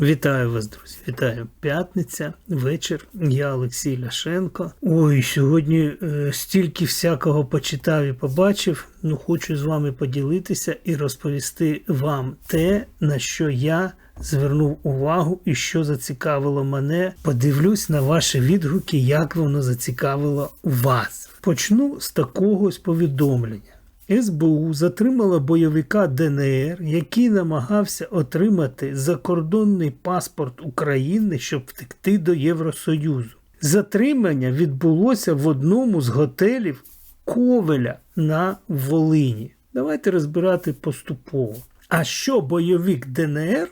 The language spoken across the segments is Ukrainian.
Вітаю вас, друзі! Вітаю! П'ятниця, вечір. Я Олексій Ляшенко. Ой, сьогодні е, стільки всякого почитав і побачив. Ну, хочу з вами поділитися і розповісти вам те, на що я звернув увагу і що зацікавило мене. Подивлюсь на ваші відгуки, як воно зацікавило вас. Почну з такого повідомлення. СБУ затримала бойовика ДНР, який намагався отримати закордонний паспорт України, щоб втекти до Євросоюзу. Затримання відбулося в одному з готелів Ковеля на Волині. Давайте розбирати поступово. А що бойовик ДНР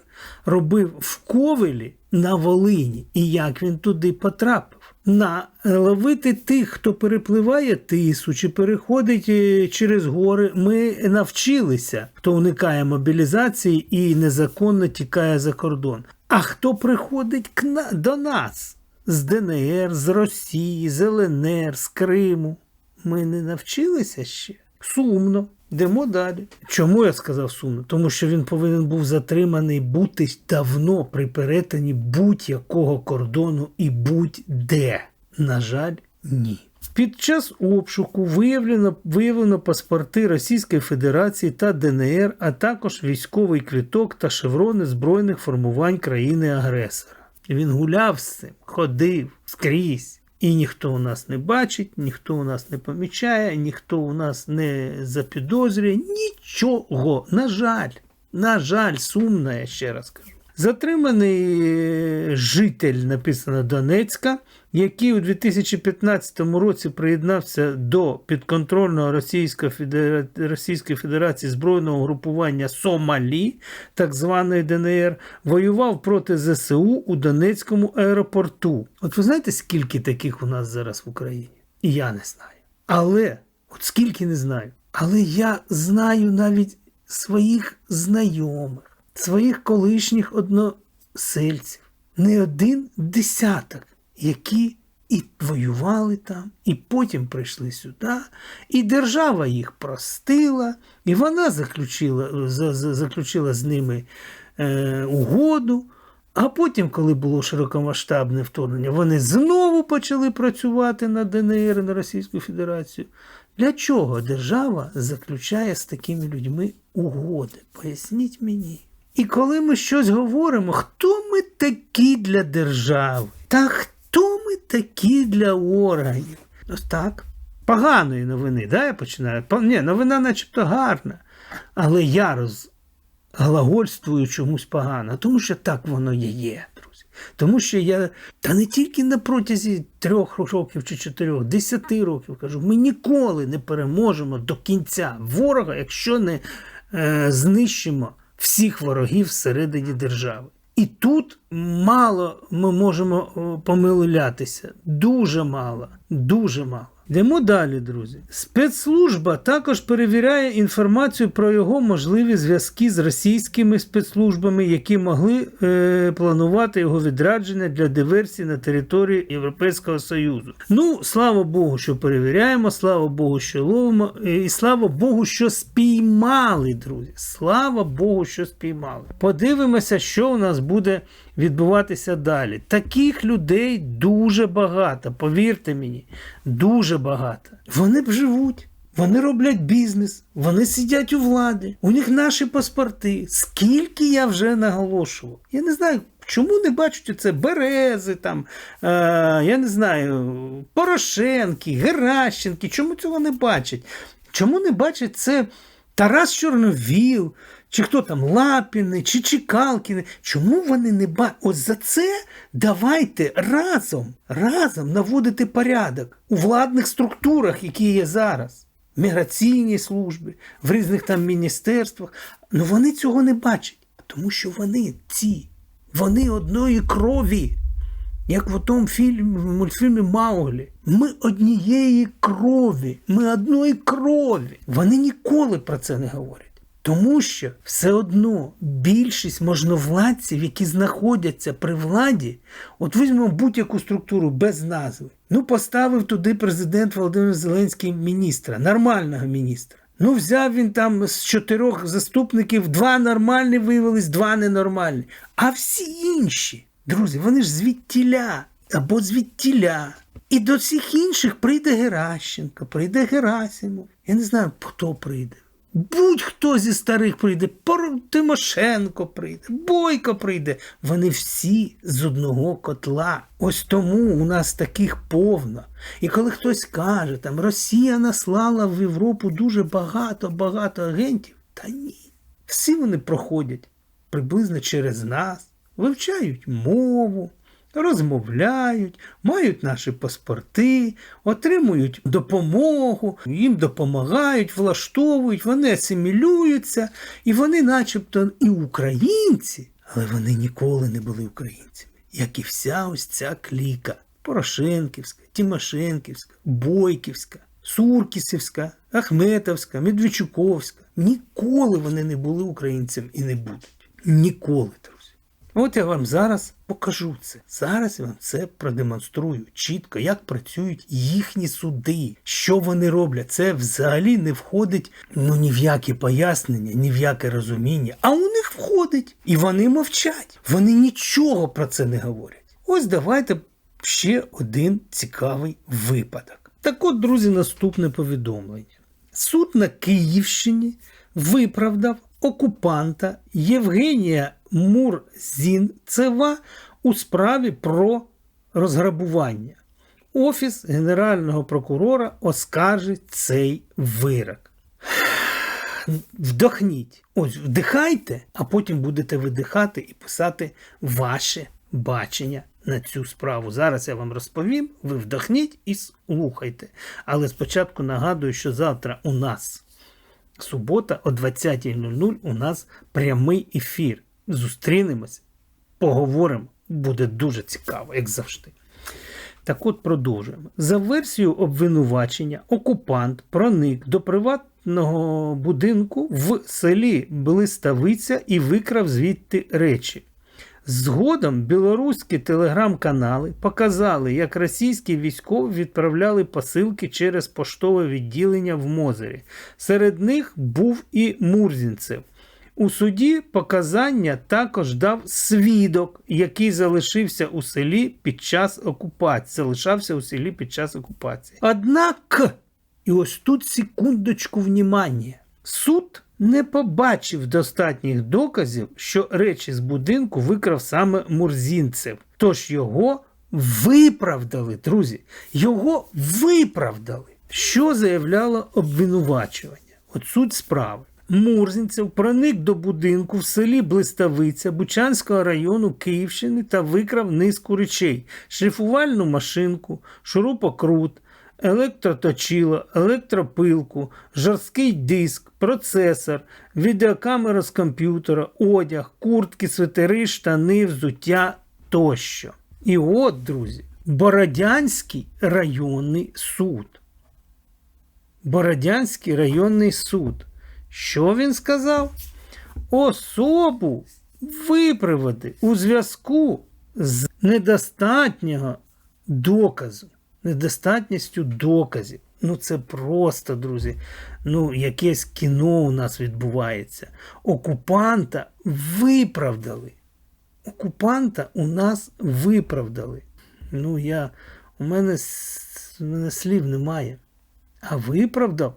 робив в Ковелі на Волині і як він туди потрапив? На ловити тих, хто перепливає тису чи переходить е, через гори, ми навчилися, хто уникає мобілізації і незаконно тікає за кордон. А хто приходить к на, до нас з ДНР, з Росії, з ЛНР, з Криму? Ми не навчилися ще. Сумно. Йдемо далі. Чому я сказав сумно? Тому що він повинен був затриманий бути давно при перетині будь-якого кордону і будь-де. На жаль, ні. Під час обшуку виявлено виявлено паспорти Російської Федерації та ДНР, а також військовий квіток та шеврони збройних формувань країни-агресора. Він гуляв з цим, ходив скрізь. І ніхто у нас не бачить, ніхто у нас не помічає, ніхто у нас не запідозрює, нічого. На жаль, на жаль, сумно, я ще раз кажу. Затриманий е, житель, написано Донецька, який у 2015 році приєднався до підконтрольного Російської Федерації, Російської Федерації збройного групування Сомалі, так званої ДНР, воював проти ЗСУ у Донецькому аеропорту. От ви знаєте, скільки таких у нас зараз в Україні? І я не знаю. Але, от скільки не знаю, але я знаю навіть своїх знайомих своїх колишніх односельців, не один десяток, які і воювали там, і потім прийшли сюди, і держава їх простила, і вона заключила за, за, заключила з ними е, угоду. А потім, коли було широкомасштабне вторгнення, вони знову почали працювати на ДНР, на Російську Федерацію. Для чого держава заключає з такими людьми угоди? Поясніть мені. І коли ми щось говоримо, хто ми такі для держави? Та хто ми такі для органів? Ось так. Поганої новини, да, я починаю? Ні, новина начебто гарна. Але я розглагольствую чомусь погано, тому що так воно і є, друзі. Тому що я, та не тільки на протязі трьох років чи чотирьох, десяти років кажу, ми ніколи не переможемо до кінця ворога, якщо не е, знищимо всіх ворогів всередині держави. І тут мало ми можемо помилятися. Дуже мало, дуже мало. Йдемо далі, друзі. Спецслужба також перевіряє інформацію про його можливі зв'язки з російськими спецслужбами, які могли е, планувати його відрадження для диверсії на території Європейського Союзу. Ну, слава Богу, що перевіряємо, слава Богу, що ловимо, і слава Богу, що спіймали, друзі. Слава Богу, що спіймали. Подивимося, що у нас буде відбуватися далі. Таких людей дуже багато, повірте мені, дуже багато. Вони б живуть. Вони роблять бізнес, вони сидять у владі, у них наші паспорти. Скільки я вже наголошував. Я не знаю, чому не бачать це Берези, там, е, я не знаю, Порошенки, Геращенки. Чому цього не бачать? Чому не бачать це Тарас Чорновіл, чи хто там Лапіни, чи Чекалкіни. Чому вони не бачать? Ось за це давайте разом, разом наводити порядок у владних структурах, які є зараз. Міграційній службі, в різних там міністерствах. Ну вони цього не бачать, тому що вони ці, вони одної крові. Як в тому фільмі, в мультфільмі Мауглі. Ми однієї крові, ми одної крові. Вони ніколи про це не говорять. Тому що все одно більшість можновладців, які знаходяться при владі, от візьмемо будь-яку структуру без назви. Ну, поставив туди президент Володимир Зеленський міністра, нормального міністра. Ну, взяв він там з чотирьох заступників, два нормальні виявились, два ненормальні. А всі інші, друзі, вони ж звідтіля або звідтіля. І до всіх інших прийде Геращенко, прийде Герасимов. Я не знаю, хто прийде. Будь-хто зі старих прийде, Тимошенко прийде, Бойко прийде. Вони всі з одного котла. Ось тому у нас таких повно. І коли хтось каже, там Росія наслала в Європу дуже багато-багато агентів, та ні. Всі вони проходять приблизно через нас, вивчають мову, розмовляють, мають наші паспорти, отримують допомогу, їм допомагають, влаштовують, вони асимілюються, і вони, начебто, і українці, але вони ніколи не були українцями, як і вся ось ця кліка. Порошенківська, Тимошенківська, Бойківська, Суркісівська, Ахметовська, Медведчуковська. Ніколи вони не були українцями і не будуть. Ніколи. От я вам зараз покажу це. Зараз я вам це продемонструю чітко, як працюють їхні суди, що вони роблять. Це взагалі не входить ну ні в які пояснення, ні в яке розуміння. А у них входить. І вони мовчать. Вони нічого про це не говорять. Ось давайте ще один цікавий випадок. Так от, друзі, наступне повідомлення. Суд на Київщині виправдав окупанта Євгенія Мурзінцева у справі про розграбування. Офіс Генерального прокурора оскаржить цей вирок. Вдохніть. Ось вдихайте, а потім будете видихати і писати ваше бачення на цю справу. Зараз я вам розповім, ви вдохніть і слухайте. Але спочатку нагадую, що завтра у нас субота о 20.00 у нас прямий ефір. Зустрінемось, поговоримо. Буде дуже цікаво, як завжди. Так от продовжуємо. За версією обвинувачення, окупант проник до приватного будинку в селі Блиставиця і викрав звідти речі. Згодом білоруські телеграм-канали показали, як російські військові відправляли посилки через поштове відділення в Мозері. Серед них був і Мурзінцев. У суді показання також дав свідок, який залишився у селі під час окупації. Залишався у селі під час окупації. Однак, і ось тут секундочку внімання. Суд не побачив достатніх доказів, що речі з будинку викрав саме Мурзінцев. Тож його виправдали, друзі. Його виправдали. Що заявляло обвинувачування? От суть справи. Мурзінцев проник до будинку в селі Блиставиця Бучанського району Київщини та викрав низку речей: шліфувальну машинку, шурупокрут, електроточило, електропилку, жорсткий диск, процесор, відеокамера з комп'ютера, одяг, куртки, свитери, штани, взуття тощо. І от, друзі, Бородянський районний суд. Бородянський районний суд. Що він сказав? Особу виправити у зв'язку з недостатнього доказу. Недостатністю доказів. Ну, це просто, друзі. Ну, якесь кіно у нас відбувається. Окупанта виправдали. Окупанта у нас виправдали. Ну, я, у мене, у мене слів немає. А виправдав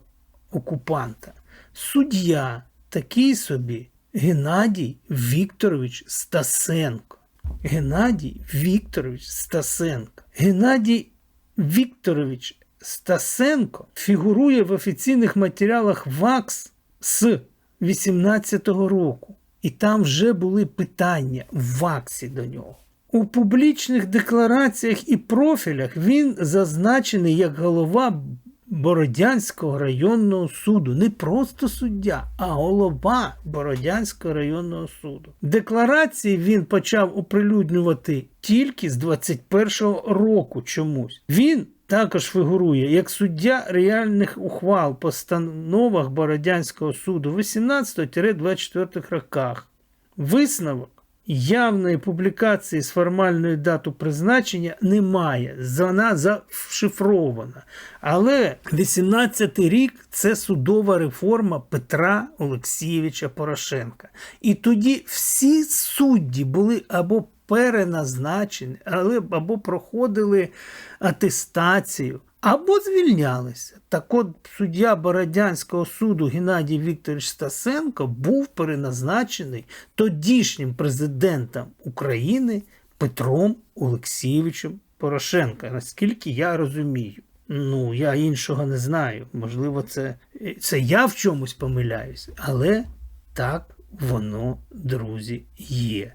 окупанта суддя такий собі Геннадій Вікторович Стасенко. Геннадій Вікторович Стасенко. Геннадій Вікторович Стасенко фігурує в офіційних матеріалах ВАКС з 18-го року. І там вже були питання в ВАКСі до нього. У публічних деклараціях і профілях він зазначений як голова Бородянського районного суду. Не просто суддя, а голова Бородянського районного суду. Декларації він почав оприлюднювати тільки з 21-го року чомусь. Він також фігурує як суддя реальних ухвал постановах Бородянського суду в 18-24 роках. Висновок явної публікації з формальною дату призначення немає. Вона зашифрована. Але 18-й рік це судова реформа Петра Олексійовича Порошенка. І тоді всі судді були або переназначені, або проходили атестацію. Або звільнялися. Так от суддя Бородянського суду Геннадій Вікторович Стасенко був переназначений тодішнім президентом України Петром Олексійовичем Порошенка. Наскільки я розумію. Ну, я іншого не знаю. Можливо, це, це я в чомусь помиляюсь, але так воно, друзі, є.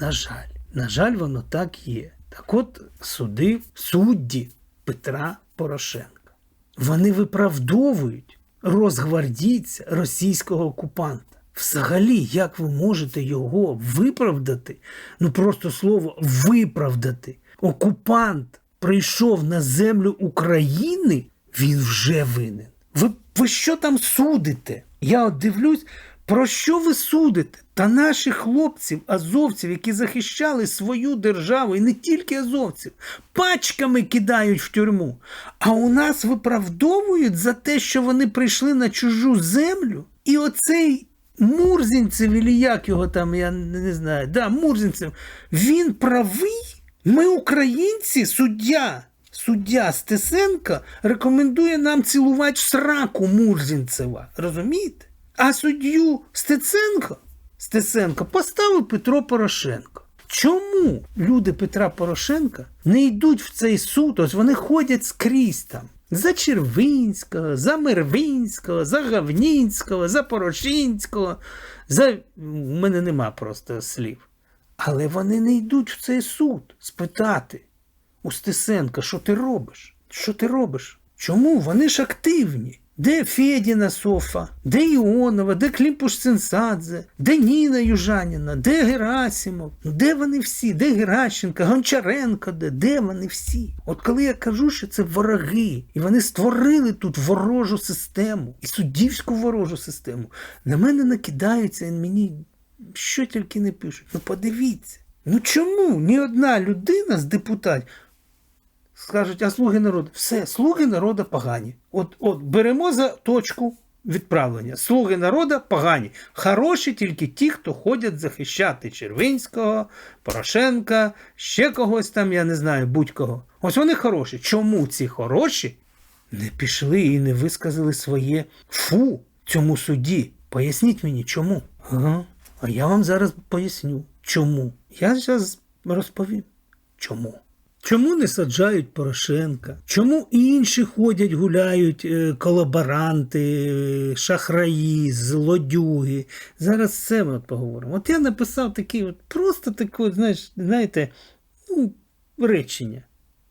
На жаль, на жаль, воно так є. Так от суди, судді Петра Порошенка. Вони виправдовують розгвардійця російського окупанта. Взагалі, як ви можете його виправдати? Ну просто слово виправдати. Окупант прийшов на землю України, він вже винен. Ви, ви що там судите? Я от дивлюсь, про що ви судите? Та наших хлопців, азовців, які захищали свою державу, і не тільки азовців, пачками кидають в тюрму. А у нас виправдовують за те, що вони прийшли на чужу землю. І оцей Мурзінцев, і як його там, я не знаю, да, Мурзінцев, він правий. Ми, українці, суддя. Суддя Стесенка рекомендує нам цілувати сраку Мурзінцева. Розумієте? А суддю Стеценко, Стеценко поставив Петро Порошенко. Чому люди Петра Порошенка не йдуть в цей суд? Ось вони ходять скрізь там. За Червинського, за Мервинського, за Гавнінського, за Порошинського. За... У мене нема просто слів. Але вони не йдуть в цей суд спитати у Стесенка, що ти робиш? Що ти робиш? Чому? Вони ж активні. Де Федіна Софа, де Іонова, де Клімпуш Сенсадзе, де Ніна Южаніна, де Герасимов? Ну де вони всі? Де Геращенко, Гончаренко, де? Де вони всі? От коли я кажу, що це вороги, і вони створили тут ворожу систему, і суддівську ворожу систему, на мене накидаються і мені що тільки не пишуть. Ну подивіться. Ну чому ні одна людина з депутатів скажуть, а слуги народу, все, слуги народу погані. От, от беремо за точку відправлення. Слуги народу погані. Хороші тільки ті, хто ходять захищати Червинського, Порошенка, ще когось там, я не знаю, будь-кого. Ось вони хороші. Чому ці хороші не пішли і не висказали своє фу цьому суді? Поясніть мені, чому? Ага. А я вам зараз поясню, чому. Я зараз розповім, чому. Чому не саджають Порошенка? Чому інші ходять, гуляють е, колаборанти, е, шахраї, злодюги? Зараз це ми от поговоримо. От я написав такий, от просто таке, знаєш, знаєте, ну, речення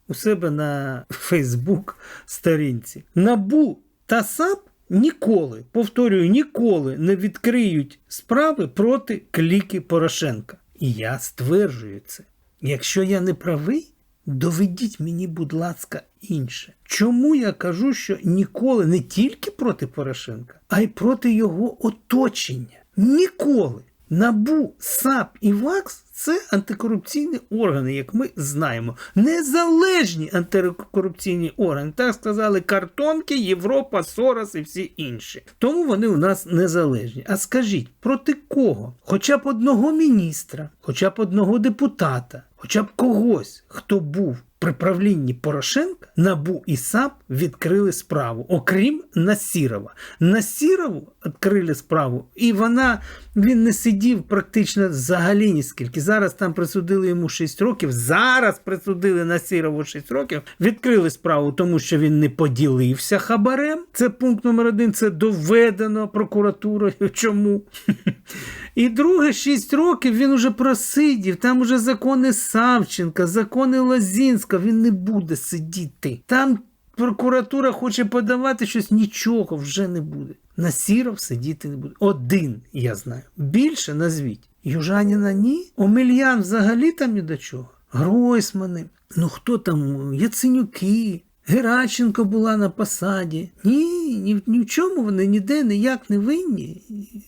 у себе на Фейсбук сторінці. Набу та САП ніколи, повторюю, ніколи не відкриють справи проти кліки Порошенка. І я стверджую це. Якщо я не правий, доведіть мені, будь ласка, інше. Чому я кажу, що ніколи не тільки проти Порошенка, а й проти його оточення? Ніколи. Набу, САП і ВАКС це антикорупційні органи, як ми знаємо. Незалежні антикорупційні органи. Так сказали картонки, Європа, Сорос і всі інші. Тому вони у нас незалежні. А скажіть, проти кого? Хоча б одного міністра, хоча б одного депутата, хоча б когось, хто був при правлінні Порошенка НАБУ і САП відкрили справу, окрім Насірова. Насірову відкрили справу, і вона він не сидів практично взагалі ніскільки. Зараз там присудили йому 6 років. Зараз присудили Насірову 6 років. Відкрили справу, тому що він не поділився хабарем. Це пункт номер один. Це доведено прокуратурою. Чому? І друге, 6 років він уже просидів. Там уже закони Савченка, закони Лазінська. Він не буде сидіти. Там прокуратура хоче подавати щось, нічого вже не буде. Насіров сидіти не буде. Один, я знаю. Більше назвіть. Южаніна ні. Омельян взагалі там ні до чого. Гройсмани. Ну хто там? Яценюки. Геращенко була на посаді. Ні, ні, ні в чому вони ніде ніяк не винні.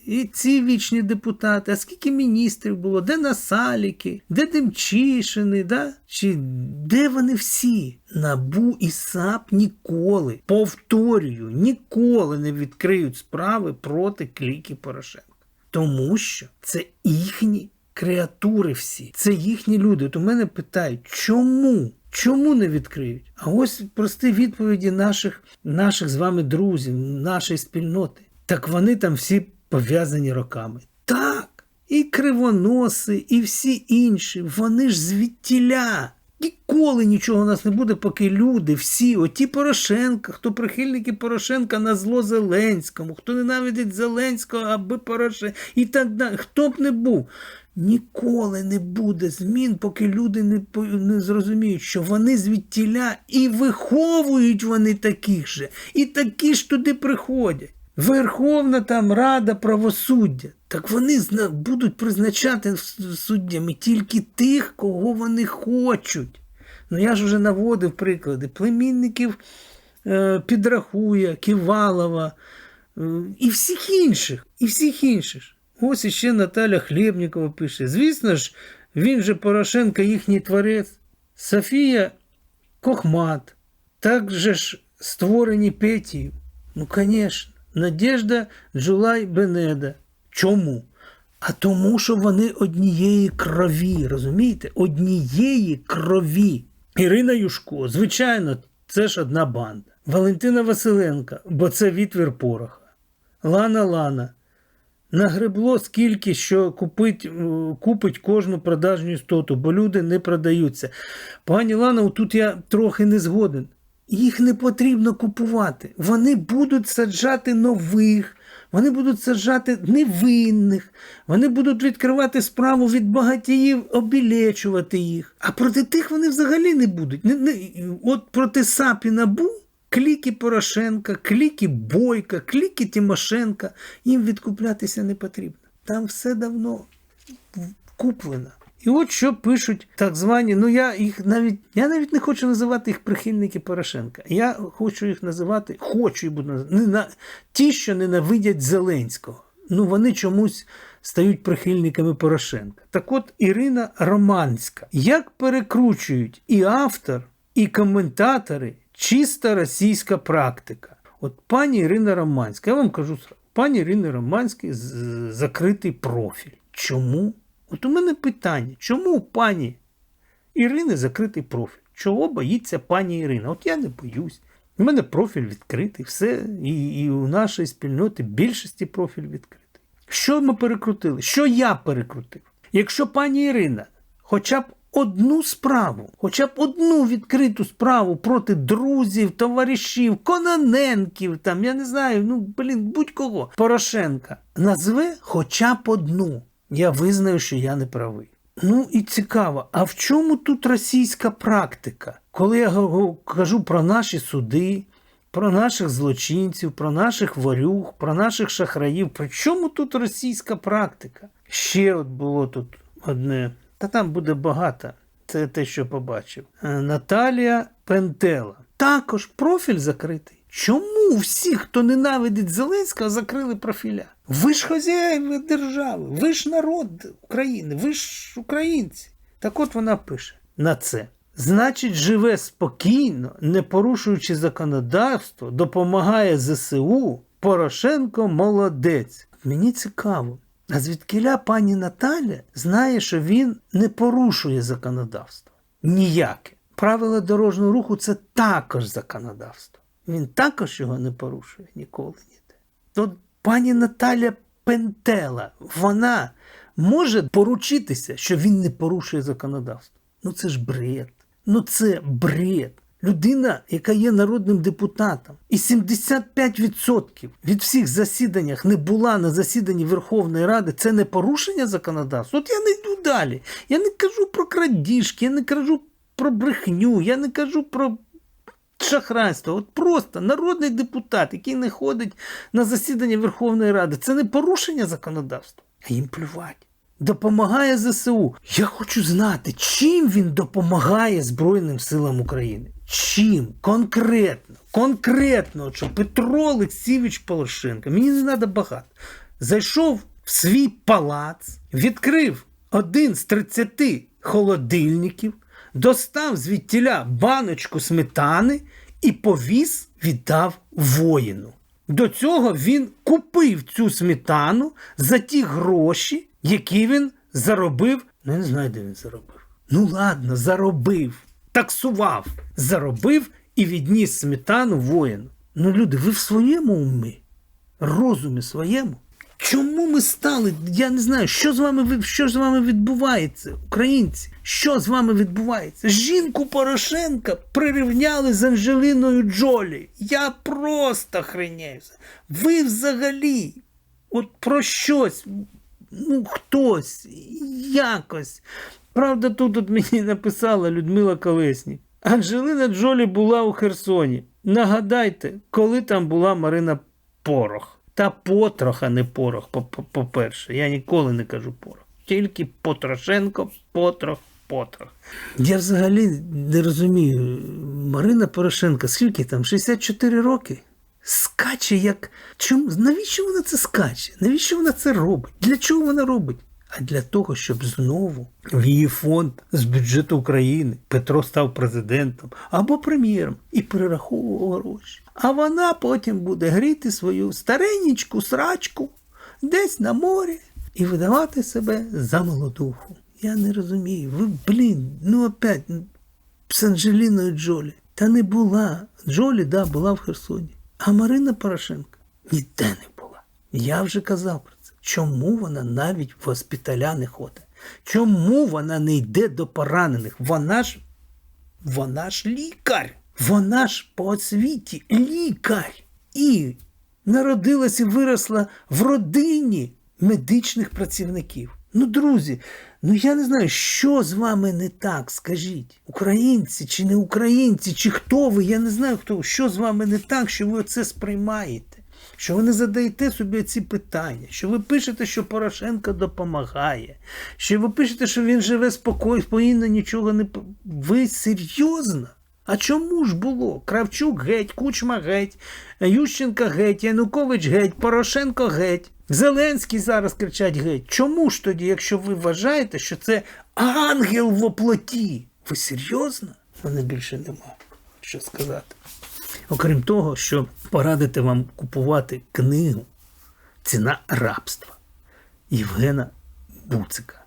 І ці вічні депутати, а скільки міністрів було, де Насаліки, де Демчишини, да? Чи де вони всі? Набу і САП ніколи, повторюю, ніколи не відкриють справи проти кліки Порошенка. Тому що це їхні креатури всі, це їхні люди. От у мене питають, чому? Чому не відкриють? А ось прості відповіді наших, наших з вами друзів, нашої спільноти. Так вони там всі пов'язані роками. Так, і кривоноси, і всі інші, вони ж звідтіля. Ніколи нічого у нас не буде, поки люди, всі, оті Порошенка, хто прихильники Порошенка на зло Зеленському, хто ненавидить Зеленського, аби Порошенка, і так далі. Хто б не був. Ніколи не буде змін, поки люди не, не зрозуміють, що вони звідтіля і виховують вони таких же, і такі ж туди приходять. Верховна там Рада правосуддя. Так вони будуть призначати суддями тільки тих, кого вони хочуть. Ну я ж уже наводив приклади племінників е, Підрахуя, Ківалова е, і всіх інших, і всіх інших. Ось іще Наталя Хлєбнікова пише. Звісно ж, він же Порошенко їхній творець. Софія Кохмат. Так же ж створені Петіїв. Ну, звісно, Надежда Джулай Бенеда. Чому? А тому, що вони однієї крові, розумієте? Однієї крові. Ірина Юшко, звичайно, це ж одна банда. Валентина Василенка, бо це відвір пороха. Лана Лана. Нагребло скільки, що купить, е, купить кожну продажню істоту, бо люди не продаються. Пані Лана, тут я трохи не згоден. Їх не потрібно купувати. Вони будуть саджати нових, вони будуть саджати невинних, вони будуть відкривати справу від багатіїв, обілечувати їх. А проти тих вони взагалі не будуть. От проти САП і НАБУ кліки Порошенка, кліки Бойка, кліки Тимошенка, їм відкуплятися не потрібно. Там все давно куплено. І от що пишуть так звані, ну я їх навіть я навіть не хочу називати їх прихильники Порошенка. Я хочу їх називати, хочу і буду називати, не на, ті, що ненавидять Зеленського. Ну вони чомусь стають прихильниками Порошенка. Так от Ірина Романська. Як перекручують і автор, і коментатори чиста російська практика. От пані Ірина Романська, я вам кажу, пані Ірина Романська закритий профіль. Чому? От у мене питання, чому у пані Ірини закритий профіль? Чого боїться пані Ірина? От я не боюсь. У мене профіль відкритий, все, і, і у нашої спільноти більшості профіль відкритий. Що ми перекрутили? Що я перекрутив? Якщо пані Ірина хоча б одну справу, хоча б одну відкриту справу проти друзів, товаришів, Кононенків, там, я не знаю, ну, блін, будь-кого, Порошенка, назве хоча б одну. Я визнаю, що я не правий. Ну і цікаво, а в чому тут російська практика? Коли я кажу про наші суди, про наших злочинців, про наших ворюг, про наших шахраїв, при чому тут російська практика? Ще от було тут одне, та там буде багато. Це те, що побачив. Е, Наталія Пентела. Також профіль закритий. Чому всі, хто ненавидить Зеленського, закрили профіля? Ви ж хазяїни держави, ви ж народ України, ви ж українці. Так от вона пише на це. Значить, живе спокійно, не порушуючи законодавство, допомагає ЗСУ. Порошенко молодець. Мені цікаво. А звідкиля пані Наталя знає, що він не порушує законодавство. Ніяке. Правила дорожнього руху це також законодавство. Він також його не порушує ніколи ніде. То пані Наталя Пентела, вона може поручитися, що він не порушує законодавство. Ну це ж бред. Ну це бред. Людина, яка є народним депутатом, і 75% від всіх засіданнях не була на засіданні Верховної Ради, це не порушення законодавства. От я не йду далі. Я не кажу про крадіжки, я не кажу про брехню, я не кажу про шахрайство. От просто народний депутат, який не ходить на засідання Верховної Ради, це не порушення законодавства, а їм плювать. Допомагає ЗСУ. Я хочу знати, чим він допомагає Збройним силам України. Чим конкретно, конкретно, що Петро Олексійович Порошенко, мені не треба багато, зайшов в свій палац, відкрив один з 30 холодильників, достав звідтіля баночку сметани і повіз віддав воїну. До цього він купив цю сметану за ті гроші, які він заробив. Ну, я не знаю, де він заробив. Ну ладно, заробив, таксував, заробив і відніс сметану воїну. Ну, люди, ви в своєму умі, розумі своєму. Чому ми стали? Я не знаю, що з вами що з вами відбувається, українці? Що з вами відбувається? Жінку Порошенка прирівняли з Анжеліною Джолі. Я просто хренявся. Ви взагалі, от про щось, ну хтось, якось. Правда, тут от мені написала Людмила Колеснік. Анжелина Джолі була у Херсоні. Нагадайте, коли там була Марина Порох. Та потрох, а не порох, по- по- по-перше. Я ніколи не кажу порох. Тільки Потрошенко, потрох, потрох. Я взагалі не розумію. Марина Порошенко, скільки там? 64 роки? Скаче як. Чому? Навіщо вона це скаче? Навіщо вона це робить? Для чого вона робить? А для того, щоб знову в її фонд з бюджету України Петро став президентом або прем'єром і перераховував гроші. А вона потім буде гріти свою старенічку срачку десь на морі і видавати себе за молодуху. Я не розумію. Ви, блін, ну опять з Анджеліною Джолі. Та не була. Джолі, да, була в Херсоні. А Марина Порошенко ніде не була. Я вже казав. Чому вона навіть в госпіталя не ходить? Чому вона не йде до поранених? Вона ж вона ж лікар. Вона ж по освіті лікар. І народилась і виросла в родині медичних працівників. Ну, друзі, ну я не знаю, що з вами не так, скажіть. Українці чи не українці, чи хто ви? Я не знаю, хто. Що з вами не так, що ви це сприймаєте? Що ви не задаєте собі ці питання, що ви пишете, що Порошенко допомагає, що ви пишете, що він живе спокійно, нічого не. Ви серйозно? А чому ж було? Кравчук геть, Кучма геть, Ющенка геть, Янукович геть, Порошенко геть. Зеленський зараз кричать геть. Чому ж тоді, якщо ви вважаєте, що це ангел в оплоті? Ви серйозно? Мене більше нема що сказати. Окрім того, що порадити вам купувати книгу Ціна рабства Євгена Буцика.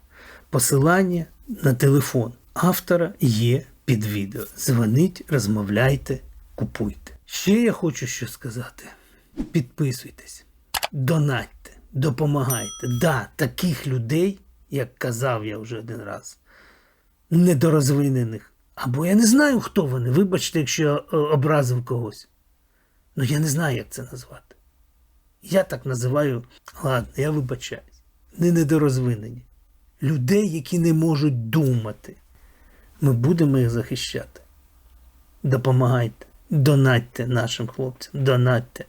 Посилання на телефон автора є під відео. Дзвоніть, розмовляйте, купуйте. Ще я хочу що сказати. Підписуйтесь, донатьте, допомагайте. Да, таких людей, як казав я вже один раз, недорозвинених. Або я не знаю, хто вони. Вибачте, якщо я е, образив когось. Ну я не знаю, як це назвати. Я так називаю, ладно, я вибачаюсь, не недорозвинені. Людей, які не можуть думати. Ми будемо їх захищати. Допомагайте, донатьте нашим хлопцям, донатьте,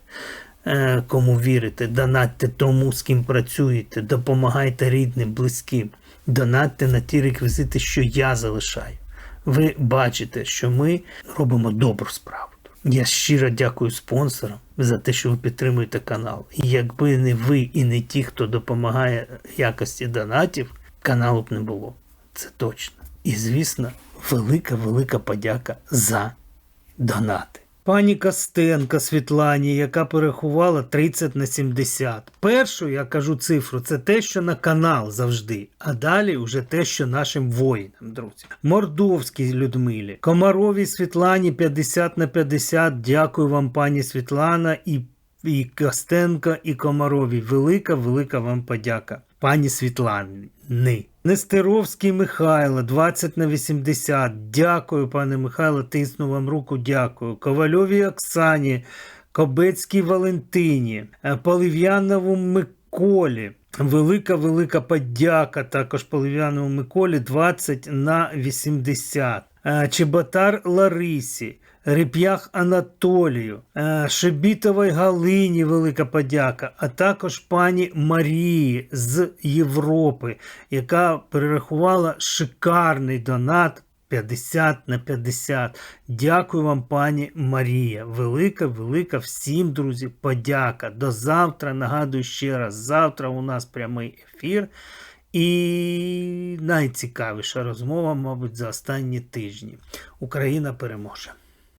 е, кому вірите, донатьте тому, з ким працюєте, допомагайте рідним, близьким, донатьте на ті реквізити, що я залишаю. Ви бачите, що ми робимо добру справу. Я щиро дякую спонсорам за те, що ви підтримуєте канал. І якби не ви і не ті, хто допомагає якості донатів, каналу б не було. Це точно. І звісно, велика велика подяка за донати. Пані Костенко Світлані, яка перерахувала 30 на 70. Першу я кажу цифру, це те, що на канал завжди, а далі вже те, що нашим воїнам, друзі. Мордовській Людмилі, Комаровій Світлані 50 на 50. Дякую вам, пані Світлана, і, і Костенко, і Комаровій. Велика, велика вам подяка. Пані Світлані. Нестеровський Михайло, 20 на 80. Дякую, пане Михайло, тисну вам руку, дякую. Ковальовій Оксані, Кобецькій Валентині, е, Полив'янову Миколі. Велика велика подяка також Полив'янову Миколі 20 на 80. Е, Чеботар Ларисі. Реп'ях Анатолію, е, Шебітовій Галині велика подяка, а також пані Марії з Європи, яка перерахувала шикарний донат 50 на 50. Дякую вам, пані Марія. Велика, велика всім, друзі, подяка. До завтра. Нагадую ще раз, завтра у нас прямий ефір. І найцікавіша розмова, мабуть, за останні тижні. Україна переможе.